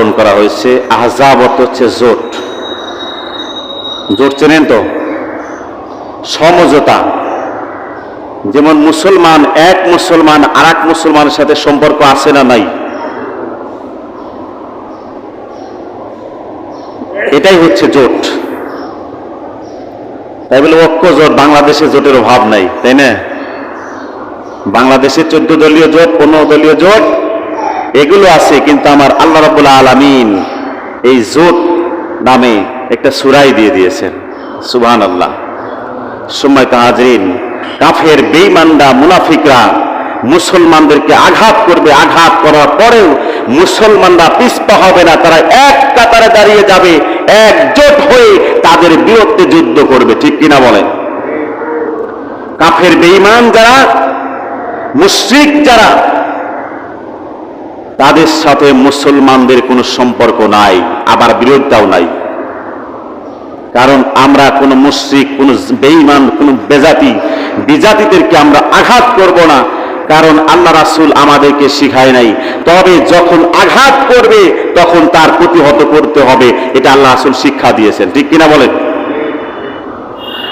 নামকরণ করা হয়েছে। আহজাব অর্থ হচ্ছে জোট। জোট চেনেন তো? সমঝোতা। যেমন মুসলমান এক মুসলমান আর এক মুসলমানের সাথে সম্পর্ক আছে না নাই? এটাই হচ্ছে জোট। তাই বলে ঐক্য জোট বাংলাদেশে জোটের অভাব নাই, তাই না? বাংলাদেশে চোদ্দ দলীয় জোট, পনেরো দলীয় জোট এগুলো আছে কিন্তু আমার আল্লাহ রাবুল্লাহ আলামিন এই জোট নামে একটা সুরাই দিয়ে দিয়েছেন। সুবহান আল্লাহ সময় তাহাজরিন, কাফের বেইমানরা মুনাফিকরা মুসলমানদেরকে আঘাত করবে, আঘাত করার পরেও মুসলমানরা পিছপা হবে না, তারা এক কাতারে দাঁড়িয়ে যাবে, একজোট হয়ে তাদের বিরুদ্ধে যুদ্ধ করবে, ঠিক কিনা বলেন? কাফের বেইমান যারা, মুশ্রিক যারা তাদের সাথে মুসলমানদের কোনো সম্পর্ক নাই, আবার বিরোধটাও নাই। কারণ আমরা কোনো মুশ্রিক, কোনো বেঈমান, কোনো বেজাতি, বিজাতিদেরকে আমরা আঘাত করব না, কারণ আল্লাহ রাসুল আমাদেরকে শিখায় নাই। তবে যখন আঘাত করবে, তখন তার প্রতিহত করতে হবে, এটা আল্লাহ রাসূল শিক্ষা দিয়েছেন। ঠিক কিনা বলেন?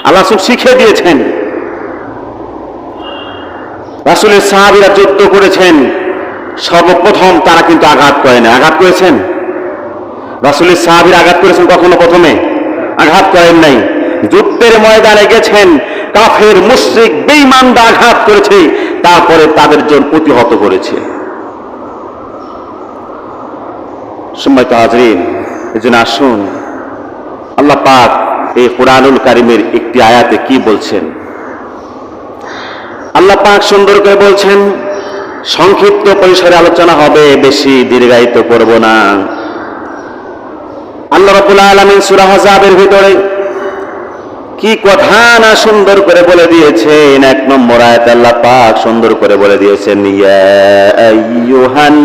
আল্লাহ রাসূল শিখিয়ে দিয়েছেন। রাসূলের সাহাবিরা যুদ্ধ করেছেন। সর্বপ্রথম তারা কিন্তু আঘাত করেন আঘাত করেছেন? রাসূলের সাহাবীরা আঘাত করেছেন কখনো প্রথমে? আঘাত করেন নাই। যুদ্ধের ময়দানে গেছেন, কাফের, মুশ্রিক, বেঈমানরা আঘাত করেছে, তারপরে তাদের জন্য প্রতিহত করেছে। সম্মানিত হাজরিন আসুন, আল্লাহ পাক এই কোরআনুল কারিমের একটি আয়াতে কি বলছেন? আল্লাহ পাক সুন্দর করে বলছেন সংক্ষিপ্ত পরিসরে আলোচনা হবে, বেশি দীর্ঘায়িত করব না। আল্লাহ রাব্বুল আলামিন সূরা হাজাবের ভিতরে কি কথা না সুন্দর করে বলে দিয়েছেন? এক নম্বর আয়াত আল্লাহ পাক সুন্দর করে বলে দিয়েছেন, ইয়া আইয়ুহান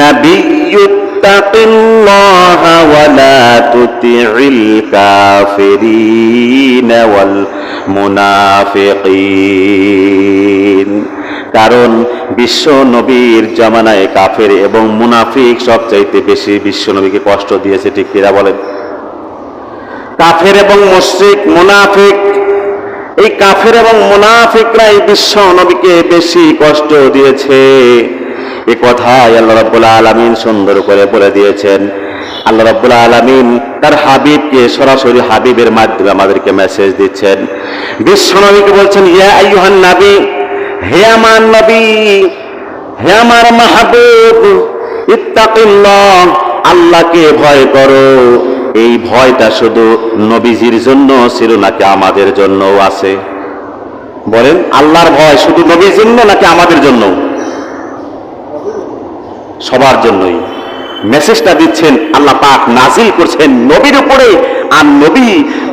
নাবিয়্যু তাকিল্লাহা ওয়া লা তুতি'িল কাফিরিনা ওয়াল মুনাফিকিন। কারণ বিশ্ব নবীর জামানায় কাফের এবং মুনাফিক সবচাইতে বেশি বিশ্ব নবীকে কষ্ট দিয়েছে, ঠিক কিরা বলেন? কাফের এবং মুশরিক, মুনাফিক, এই কাফের এবং মুনাফিকরা এই বিশ্ব নবীকে বেশি কষ্ট দিয়েছে। এ কথাই আল্লাহ রাব্বুল আলামিন সুন্দর করে বলে দিয়েছেন। আল্লাহ রাব্বুল আলামিন তার হাবিবকে সরাসরি হাবিবের মাধ্যমে আমাদেরকে মেসেজ দিচ্ছেন। বিশ্ব নবীকে বলছেন, ইয়া আইয়ুহান নবী হে আমার নবী, হে আমার মাহবুব, ইত্তাকিল্লাহ, আল্লাহকে ভয় করো। এই ভয়টা শুধু নবীজির জন্য ছিল নাকি আমাদের জন্যও আছে? বলেন, আল্লাহর ভয় শুধু নবীর জন্য নাকি আমাদের জন্য সবার জন্যই। মেসেজটা দিচ্ছেন, আল্লাহ পাক নাজিল করছেন নবীর উপরে, আর নবী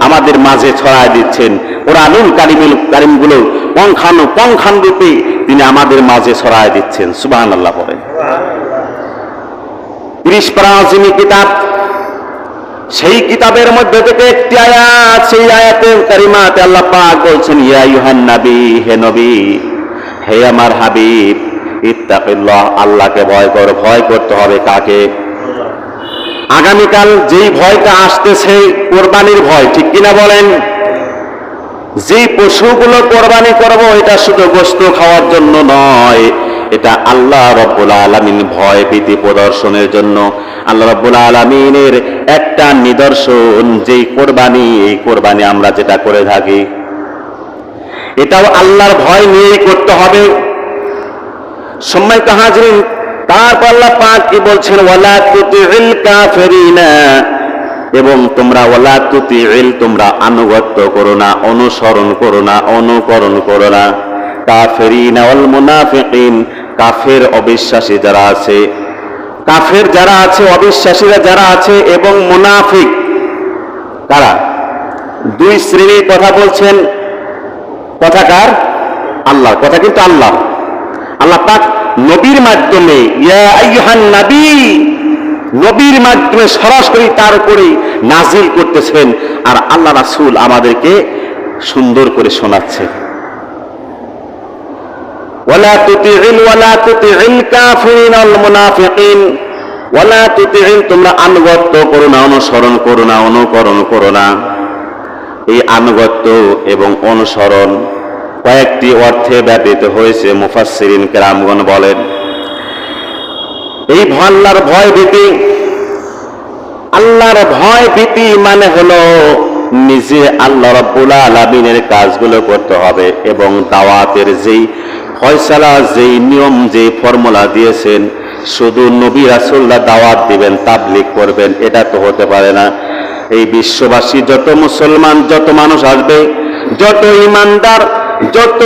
আমাদের মাঝে ছড়ায় দিচ্ছেন। কোরআনুল কারিমুল কারিমগুলো পঙ্খানু পঙ্খান রূপে তিনি আমাদের মাঝে ছড়ায় দিচ্ছেন। সুবহান আল্লাহ বলেন ত্রিশ কিতাব, সেই কিতাবের মধ্যে থেকে একটি আয়াত, সেই আয়াতে কারিমাতে আল্লাহ পাক বলছেন, ইয়া ইউহান নবী, হে নবী, হে আমার হাবিব, ইত্তাকিল্লাহ, আল্লাহকে ভয় কর, ভয় করতে হবে কাকে? আগামীকাল যেই ভয়টা আসতেছে, কোরবানির ভয়, ঠিক কিনা বলেন? যে পশুগুলো কোরবানি করব, এটা শুধু গোস্ত খাওয়ার জন্য নয়, এটা আল্লাহ রব্বুল আলমিন ভয় ভীতি প্রদর্শনের জন্য। আল্লাহ রব্বুল আলমিনের একটা নিদর্শন, যেই কোরবানি, এই কোরবানি আমরা যেটা করে থাকি। এটাও আল্লাহর ভয় নিয়ে করতে হবে। সম্মানিত হাজরিন, তারপর আল্লাহ পাক কি বলছেন, ওয়ালা তুতিল কাফিরিনা এবং তোমরা, ওয়ালা তুতিল তোমরা আনুগত্য করো না, অনুসরণ করো না, অনুকরণ করো না। কাফিরিনা ওয়াল মুনাফিকিন, কাফের অবিশ্বাসী যারা আছে। কাফের যারা আছে, অবিশ্বাসীরা যারা আছে এবং মুনাফিক তারা দুই শ্রেণির কথা বলছেন। কথাকার আল্লাহ। কথা কিন্তু আল্লাহ। আল্লাহ পাক নবীর মাধ্যমে, ইয়া আইয়ুহান নবী নবীর মাধ্যমে সরাসরি তার উপরে নাজিল করতেছেন আর আল্লাহ রাসূল আমাদেরকে সুন্দর করে শোনাচ্ছে। তুতিইল ওয়ালা তুতিইল কাফিরিন ওয়াল মুনাফিকিন। ওয়ালা তুতিহিন তোমরা আনুগত্য করো না, অনুসরণ করো না, অনুকরণ করো না। এই আনুগত্য এবং অনুসরণ কয়েকটি অর্থে ব্যতীত হয়েছে, মুফাসসিরিন কেরামগণ বলেন। এই আল্লাহর ভয় ভীতি। আল্লাহর ভয় ভীতি মানে হলো নিজে আল্লাহ রাব্বুল আলামিনের কাজগুলো করতে হবে এবং দাওয়াতের যেই ফয়সালা, যেই নিয়ম, যেই ফর্মুলা দিয়েছেন, শুধু নবী রাসূলরা দাওয়াত দিবেন, তাবলিগ করবেন, এটা তো হতে পারে না। এই বিশ্ববাসী যত মুসলমান, যত মানুষ আসবে, যত ইমানদার যত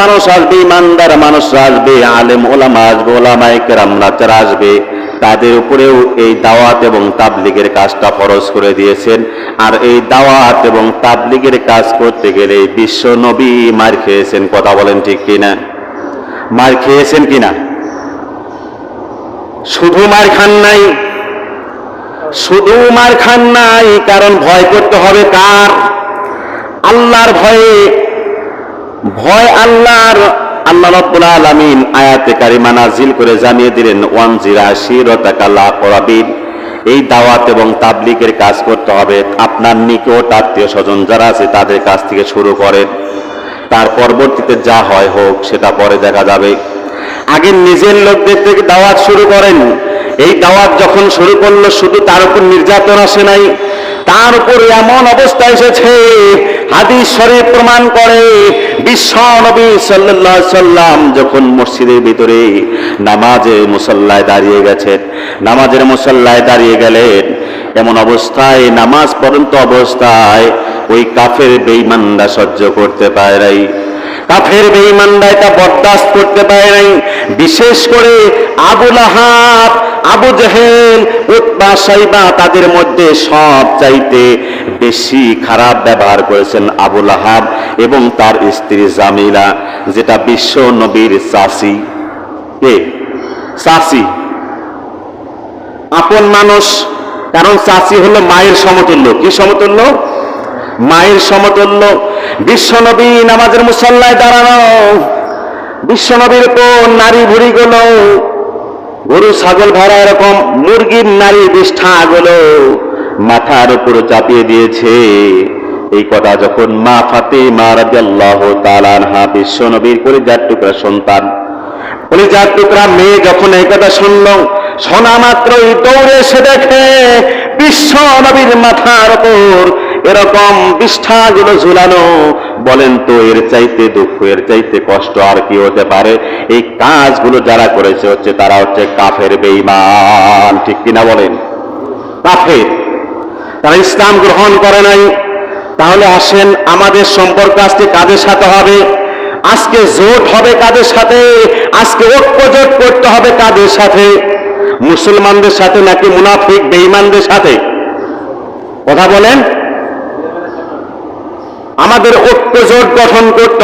মানুষ আসবে, ইমানদার মানুষ আসবে, আলেম, ওলামা আসবে ওলামায়ে কেরামরা যারা আসবে, তাদের উপরেও এই দাওয়াত এবং তাবলিগের কাজটা ফরজ করে দিয়েছেন। আর এই দাওয়াত এবং তাবলিগের কাজ করতে গেলে বিশ্ব নবী মার খেয়েছেন, কথা বলেন ঠিক কিনা? মার খেয়েছেন কিনা? শুধু মার খান নাই। শুধু মার খান নাই, কারণ ভয় করতে হবে কার? আল্লাহর ভয়ে ভয় আল্লাহর, আল্লাহ রাব্বুল আলামিন আয়াতে কারিমা নাজিল করে জানিয়ে দিলেন ওয়ান জিরা শিরতাকাল্লা করাবিন এই দাওয়াত এবং তাবলিগের কাজ করতে হবে। আপনার নিকট আত্মীয় স্বজন যারা আছে, তাদের কাছ থেকে শুরু করেন। তার পরবর্তীতে যা হয় হোক, সেটা পরে দেখা যাবে। আগে নিজের লোকদের থেকে দাওয়াত শুরু করেন। এই দাওয়াত যখন শুরু করল, শুধু তার উপর নির্যাতন আসে নাই। তার উপর এমন অবস্থা এসেছে হাদিস শরীফ প্রমাণ করে বিশ্ব নবী আলাইহি সাল্লাম যখন মসজিদের ভিতরে নামাজে মুসল্লায় দাঁড়িয়ে গেছেন, নামাজের মুসল্লায় দাঁড়িয়ে গেলেন, এমন অবস্থায়, নামাজ পড়ন্ত অবস্থায় ওই কাফের বেঈমানরা সহ্য করতে পারে নাই। কাফের বেঈমানরা এটা বরদাস্ত করতে পারে নাই। বিশেষ করে আবুল আহাব আবু জেহেল, উতবা, সাইবা তাদের মধ্যে সব চাইতে বেশি খারাপ ব্যবহার করেছেন আবুল আহাব এবং তার স্ত্রী জামিলা, যেটা বিশ্ব নবীর চাষি কে? চাষি আপন মানুষ, কারণ চাষি হলো মায়ের সমতুল্য। কি সমতুল্য? মায়ের সমতুল্য। বিশ্বনবী নামাজের মুসল্লায় দাঁড়ানো। বিশ্বনবীর কোন নারী ভুড়ি গুলো গরু, ছাগল, ভেড়া এরকম মুরগির নারী বিষ্ঠা বিষ্ঠাগুলো মাথার উপর চাপিয়ে দিয়েছে। এই কথা যখন মা ফাতে মা রাদিয়াল্লাহু তাআলা আনহা বিশ্বনবীর কলিজার টুকরা সন্তান, কলিজার টুকরা মেয়ে যখন এই কথা শুনল শোনা মাত্রই দৌড়ে এসে দেখে বিশ্ব নবীর মাথার উপর এরকম বিষ্ঠা বিষ্ঠাগুলো ঝুলানো বলেন তো, এর চাইতে দুঃখ, এর চাইতে কষ্ট আর কি হতে পারে? এই কাজগুলো যারা করেছে হচ্ছে তারা হচ্ছে কাফের, বেঈমান। ঠিক কিনা বলেন? কাফের। তারা ইসলাম গ্রহণ করে নাই। তাহলে আসেন, আমাদের সম্পর্ক আজকে কাদের সাথে হবে? আজকে জোট হবে কাদের সাথে? আজকে ঐক্য জোট করতে হবে কাদের সাথে? মুসলমানদের সাথে নাকি মুনাফিক, বেঈমানদের সাথে? কথা বলেন। আমাদের ঐক্য জোট গঠন করতে